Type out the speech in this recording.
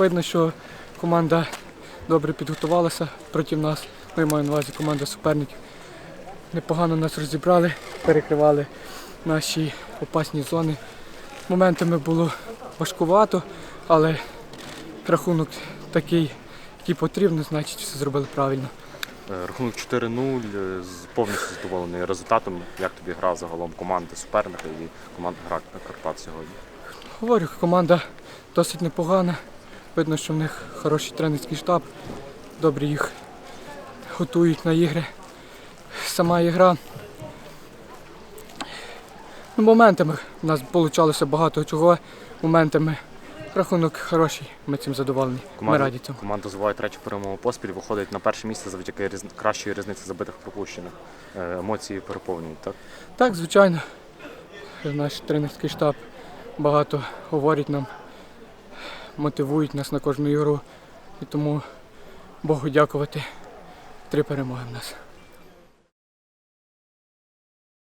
Видно, що команда добре підготувалася проти нас. Ми маємо на увазі команда суперників. Непогано нас розібрали, перекривали наші опасні зони. Моментами було важкувато, але рахунок такий, який потрібно, значить все зробили правильно. Е, Рахунок 4-0, е, повністю задоволений результатом. Як тобі гра загалом команди суперника і команда гра Карпат сьогодні? Говорю, команда досить непогана. Видно, що в них хороший тренерський штаб, добре їх готують на ігри. Сама ігра. Ну, моментами в нас вийшло багато чого. Моментами рахунок хороший, ми цим задоволені. Ми раді цьому. команда здобуває третю перемогу поспіль, виходить на перше місце завдяки різ... кращої різниці забитих пропущених. Е, Емоції переповнюють, так? Так, звичайно, наш тренерський штаб багато говорить нам, мотивують нас на кожну ігру. І тому Богу дякувати. Три перемоги в нас.